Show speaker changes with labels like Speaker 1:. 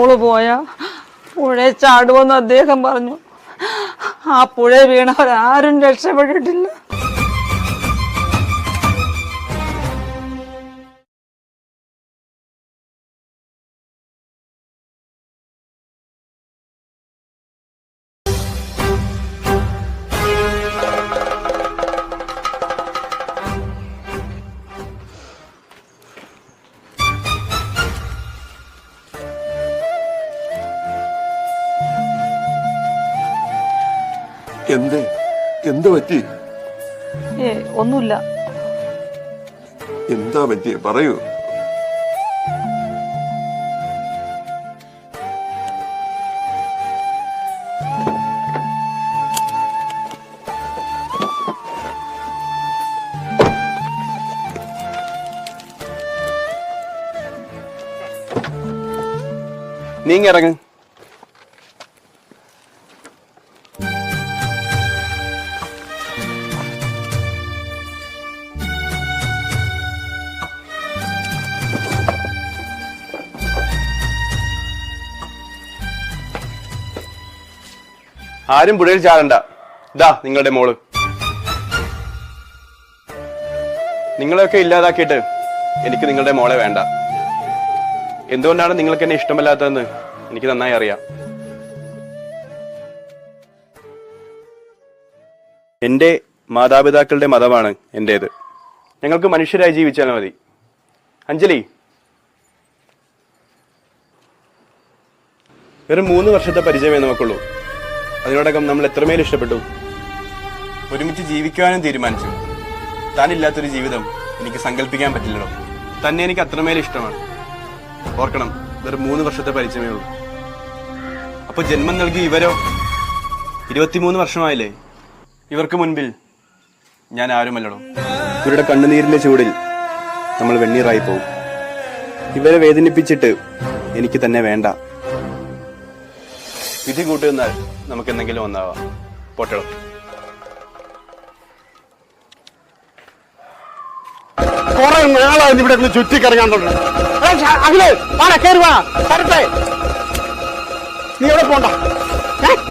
Speaker 1: മോൾ പോയ. പുഴ ചാടുമെന്ന് അദ്ദേഹം പറഞ്ഞു. ആ പുഴ വീണവരാരും രക്ഷപ്പെട്ടിട്ടില്ല.
Speaker 2: എന്ത്? എന്ത് പറ്റി?
Speaker 1: ഏ ഒന്നുമില്ല.
Speaker 2: എന്താ പറ്റിയ? പറയൂ.
Speaker 3: നീങ്ങ ഇറങ്ങ്. ആരും പുഴയിൽ ചാടണ്ട. ഇതാ നിങ്ങളുടെ മോൾ. നിങ്ങളെയൊക്കെ ഇല്ലാതാക്കിയിട്ട് എനിക്ക് നിങ്ങളുടെ മോളെ വേണ്ട. എന്തുകൊണ്ടാണ് നിങ്ങൾക്ക് എന്നെ ഇഷ്ടമല്ലാത്തതെന്ന് എനിക്ക് നന്നായി അറിയാം. എന്റെ മാതാപിതാക്കളുടെ മതമാണ് എന്റേത്. ഞങ്ങൾക്ക് മനുഷ്യരായി ജീവിച്ചാൽ മതി. അഞ്ജലി. വെറും മൂന്ന് വർഷത്തെ പരിചയമേ നമുക്കുള്ളൂ. അതിനോടകം നമ്മൾ എത്രമേൽ ഇഷ്ടപ്പെട്ടു? ഒരുമിച്ച് ജീവിക്കുവാനും തീരുമാനിച്ചു. താനില്ലാത്തൊരു ജീവിതം എനിക്ക് സങ്കല്പിക്കാൻ പറ്റില്ലല്ലോ. തന്നെ എനിക്ക് അത്രമേൽ ഇഷ്ടമാണ്. ഓർക്കണം വെറും മൂന്ന് വർഷത്തെ പരിചയമേ ഉള്ളൂ. അപ്പൊ ജന്മം നൽകി ഇവരോ? ഇരുപത്തിമൂന്ന് വർഷമായില്ലേ? ഇവർക്ക് മുൻപിൽ ഞാൻ ആരുമല്ലടോ. ഇവരുടെ കണ്ണുനീരിന്റെ ചൂടിൽ നമ്മൾ വെണ്ണീറായി പോകും ഇവരെ വേദനിപ്പിച്ചിട്ട് എനിക്ക് തന്നെ വേണ്ട. വിധി കൂട്ടുന്നാൽ നമുക്ക് എന്തെങ്കിലും ഒന്നാവാം. പൊട്ടളം
Speaker 4: കുറെ നാളായി ഇവിടെ നിന്ന് ചുറ്റിക്കറങ്ങാൻ തുടങ്ങി. അഖിലേ വാടാ തരട്ടെ നീ എവിടെ പോണ്ട?